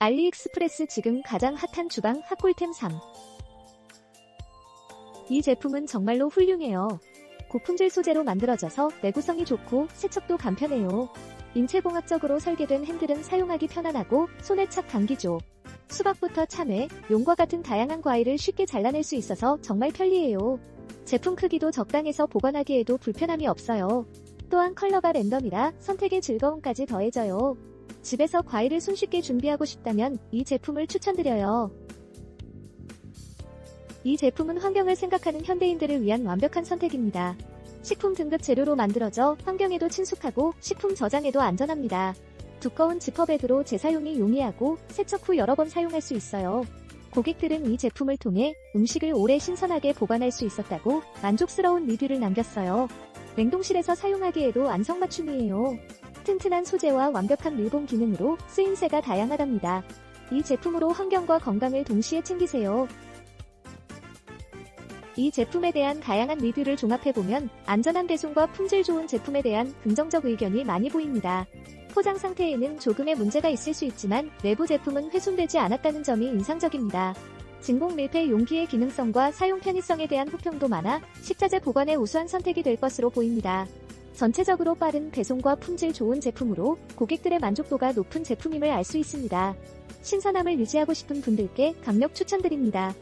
알리익스프레스 지금 가장 핫한 주방 핫꿀템 3. 이 제품은 정말로 훌륭해요. 고품질 소재로 만들어져서 내구성이 좋고 세척도 간편해요. 인체공학적으로 설계된 핸들은 사용하기 편안하고 손에 착 감기죠. 수박부터 참외, 용과 같은 다양한 과일을 쉽게 잘라낼 수 있어서 정말 편리해요. 제품 크기도 적당해서 보관하기에도 불편함이 없어요. 또한 컬러가 랜덤이라 선택의 즐거움까지 더해져요. 집에서 과일을 손쉽게 준비하고 싶다면 이 제품을 추천드려요. 이 제품은 환경을 생각하는 현대인들을 위한 완벽한 선택입니다. 식품 등급 재료로 만들어져 환경에도 친숙하고 식품 저장에도 안전합니다. 두꺼운 지퍼백으로 재사용이 용이하고 세척 후 여러 번 사용할 수 있어요. 고객들은 이 제품을 통해 음식을 오래 신선하게 보관할 수 있었다고 만족스러운 리뷰를 남겼어요. 냉동실에서 사용하기에도 안성맞춤이에요. 튼튼한 소재와 완벽한 밀봉 기능으로 쓰임새가 다양하답니다. 이 제품으로 환경과 건강을 동시에 챙기세요. 이 제품에 대한 다양한 리뷰를 종합해보면 안전한 배송과 품질 좋은 제품에 대한 긍정적 의견이 많이 보입니다. 포장 상태에는 조금의 문제가 있을 수 있지만 내부 제품은 훼손되지 않았다는 점이 인상적입니다. 진공 밀폐 용기의 기능성과 사용 편의성에 대한 호평도 많아 식자재 보관의 우수한 선택이 될 것으로 보입니다. 전체적으로 빠른 배송과 품질 좋은 제품으로 고객들의 만족도가 높은 제품임을 알 수 있습니다. 신선함을 유지하고 싶은 분들께 강력 추천드립니다.